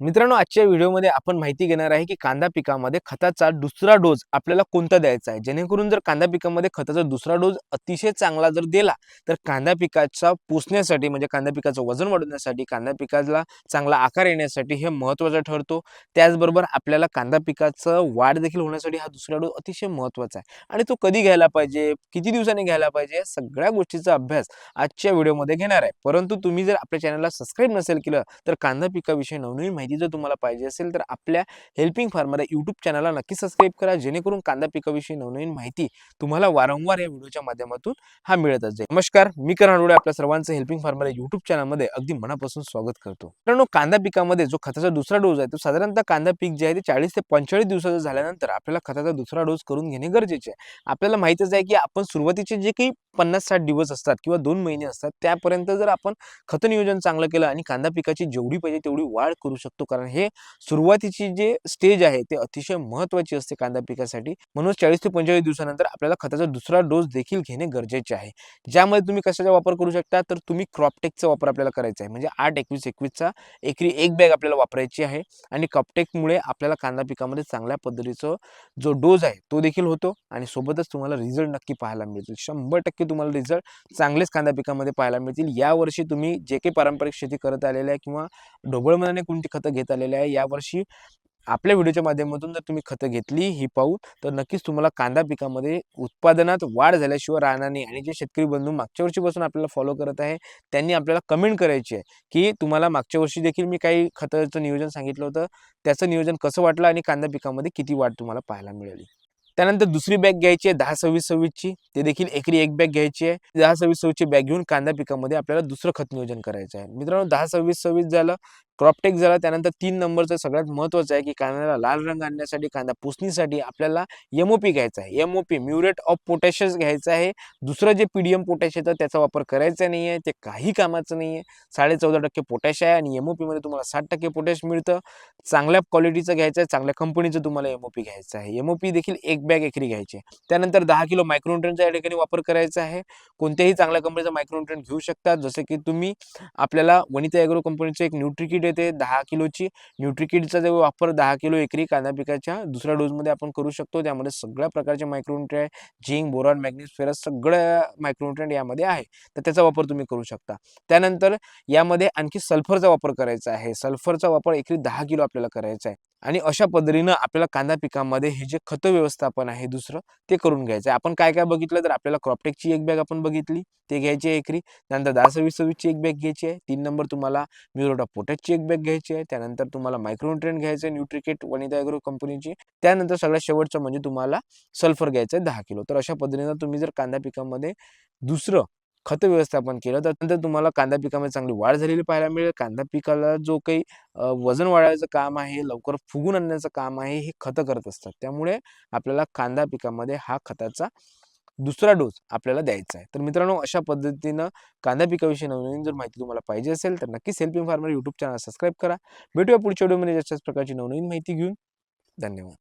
मित्रांनो आजच्या व्हिडिओमध्ये आपण माहिती घेणार आहे की कांदा पिकामध्ये खताचा दुसरा डोस आपल्याला कोणता द्यायचा आहे? जेणेकरून जर कांदा पिकामध्ये खताचा दुसरा डोस अतिशय चांगला जर दिला तर कांदा पिकाचा पोसण्यासाठी म्हणजे कांदा पिकाचं वजन वाढवण्यासाठी कांदा पिकाला चांगला आकार येण्यासाठी हे महत्त्वाचं ठरतो. त्याचबरोबर आपल्याला कांदा पिकाचं वाढ देखील होण्यासाठी हा दुसरा डोस अतिशय महत्त्वाचा आहे. आणि तो कधी घ्यायला पाहिजे? किती दिवसांनी घ्यायला पाहिजे? या सगळ्या गोष्टीचा अभ्यास आजच्या व्हिडिओमध्ये घेणार आहे. परंतु तुम्ही जर आपल्या चॅनलला सबस्क्राईब नसेल केलं तर कांदा पिकाविषयी नवनवीन माहिती माहिती जर तुम्हाला पाहिजे असेल तर आपल्या हेल्पिंग फार्मर या यूट्यूब चॅनलला नक्की सबस्क्राईब करा जेणेकरून कांदा पिकाविषयी नवनवीन माहिती तुम्हाला वारंवार या व्हिडिओच्या माध्यमातून हा मिळत जाईल. नमस्कार मी करण अडोळे आपल्या सर्वांचं हेल्पिंग फार्मर या यूट्यूब चॅनलमध्ये अगदी मनापासून स्वागत करतो. मित्रांनो कांदा पिकामध्ये जो खताचा दुसरा डोस आहे तो साधारणतः कांदा पीक जे आहे ते चाळीस ते पंचेचाळीस दिवसाचं झाल्यानंतर आपल्याला खताचा दुसरा डोस करून घेणे गरजेचे आहे. आपल्याला माहितच आहे की आपण सुरुवातीचे जे काही पन्नास साठ दिवस असतात किंवा दोन महिने असतात त्यापर्यंत जर आपण खत नियोजन चांगलं केलं आणि कांदा पिकाची जेवढी पाहिजे तेवढी वाढ करू शकतो कारण हे सुरुवातीची जे स्टेज आहे ते अतिशय महत्वाची असते कांदा पिकासाठी. म्हणून चाळीस ते पंचेचाळीस दिवसानंतर आपल्याला खताचा दुसरा डोस देखील घेणे गरजेचे आहे. ज्यामध्ये तुम्ही कशाचा वापर करू शकता तर तुम्ही क्रॉपटेकचा वापर आपल्याला करायचा आहे. म्हणजे आठ एकवीस एकवीसचा एकरी एक बॅग आपल्याला वापरायची आहे. आणि कपटेकमुळे आपल्याला कांदा पिकामध्ये चांगल्या पद्धतीचं जो डोस आहे तो देखील होतो. आणि सोबतच तुम्हाला रिझल्ट नक्की पाहायला मिळतील. शंभर टक्के तुम्हाला रिझल्ट चांगलेच कांदा पिकामध्ये पाहायला मिळतील. यावर्षी तुम्ही जे काही पारंपरिक शेती करत आलेल्या आहे किंवा ढोबळमनाने कोणती खतं घेत आलेले आहे. यावर्षी आपल्या व्हिडिओच्या माध्यमातून जर तुम्ही खतं घेतली ही पाहू तर नक्कीच तुम्हाला कांदा पिकामध्ये उत्पादनात वाढ झाल्याशिवाय राहणार नाही. आणि जे शेतकरी बंधू मागच्या वर्षीपासून आपल्याला फॉलो करत आहे त्यांनी आपल्याला कमेंट करायची आहे की तुम्हाला मागच्या वर्षी देखील मी काही खताचं नियोजन सांगितलं होतं. त्याचं नियोजन कसं वाटलं आणि कांदा पिकामध्ये किती वाढ तुम्हाला पाहायला मिळाली? त्यानंतर दुसरी बॅग घ्यायची आहे दहा सव्वीस सव्वीसची. ते देखील एकरी एक बॅग घ्यायची आहे. दहा सव्वीस सव्वीसची बॅग घेऊन कांदा पिकामध्ये आपल्याला दुसरं खत नियोजन करायचं आहे. मित्रांनो दहा सव्वीस सव्वीस झालं क्रॉपटेक झाला त्यानंतर तीन नंबरचं सगळ्यात महत्त्वाचं आहे की कांद्याला लाल रंग आणण्यासाठी कांदा पुसणीसाठी आपल्याला एमओपी घ्यायचा आहे. एमओपी म्युरेट ऑफ पोटॅशियस घ्यायचं आहे. दुसरं जे पीडीएम पोटॅश येतं त्याचा वापर करायचा नाही आहे. ते काही कामाचं नाही आहे. साडे चौदा टक्के पोटॅश आहे आणि एमओपीमध्ये तुम्हाला साठ टक्के पोटॅश मिळतं. चांगल्या क्वालिटीचं घ्यायचं आहे. चांगल्या कंपनीचं तुम्हाला एमओपी घ्यायचं आहे. एमओपी देखील एक बॅग एकरी घ्यायची आहे. त्यानंतर दहा किलो मायक्रोन्युट्रनचा या ठिकाणी वापर करायचा आहे. कोणत्याही चांगल्या कंपनीचा मायक्रोन्युट्रन घेऊ शकता. जसं की तुम्ही आपल्याला वनिता एग्रो कंपनीचं एक न्यूट्रिकिट येते दहा किलोची. न्यूट्रिकिडचा जो वापर दहा किलो एकरी कांदा पिकाच्या दुसऱ्या डोजमध्ये आपण करू शकतो. त्यामध्ये सगळ्या प्रकारचे micronutrient zinc boron manganese ferrous सगळ्या मायक्रोन्युट्रियंट यामध्ये आहे. तर त्याचा वापर तुम्ही करू शकता. त्यानंतर यामध्ये आणखी सल्फरचा वापर करायचा आहे. सल्फरचा वापर एकरी दहा किलो आपल्याला करायचा आहे. आणि अशा पद्धतीनं आपल्याला कांदा पिकामध्ये हे जे खत व्यवस्थापन आहे दुसरं ते करून घ्यायचं आहे. आपण काय काय बघितलं तर आपल्याला क्रॉपटेकची एक बॅग आपण बघितली. ते घ्यायची आहे एकरी. त्यानंतर दहा सव्वीस सव्वीसची एक बॅग घ्यायची आहे. तीन नंबर तुम्हाला म्युरोटा पोटॅशची एक बॅग घ्यायची आहे. त्यानंतर तुम्हाला मायक्रोन्युट्रियन घ्यायचं आहे न्यूट्रिकेट वनिता ॲग्रो कंपनीची त्यानंतर सगळ्यात शेवटचं म्हणजे तुम्हाला सल्फर घ्यायचं आहे दहा किलो. तर अशा पद्धतीनं तुम्ही जर कांदा पिकामध्ये दुसरं खत व्यवस्थापन केलं तर नंतर तुम्हाला कांदा पिकामध्ये चांगली वाढ झालेली पाहायला मिळेल. कांदा पिकाला जो काही वजन वाढवायचं काम आहे लवकर फुगून आणण्याचं काम आहे हे खतं करत असतात. त्यामुळे आपल्याला कांदा पिकामध्ये हा खताचा दुसरा डोस आपल्याला द्यायचा आहे. तर मित्रांनो अशा पद्धतीनं कांदा पिकाविषयी नवीन जर माहिती तुम्हाला पाहिजे असेल तर नक्की helping farmer YouTube channel subscribe करा. भेटूया पुढच्या व्हिडिओमध्ये अशाच प्रकारची नवनवीन माहिती घेऊन. धन्यवाद.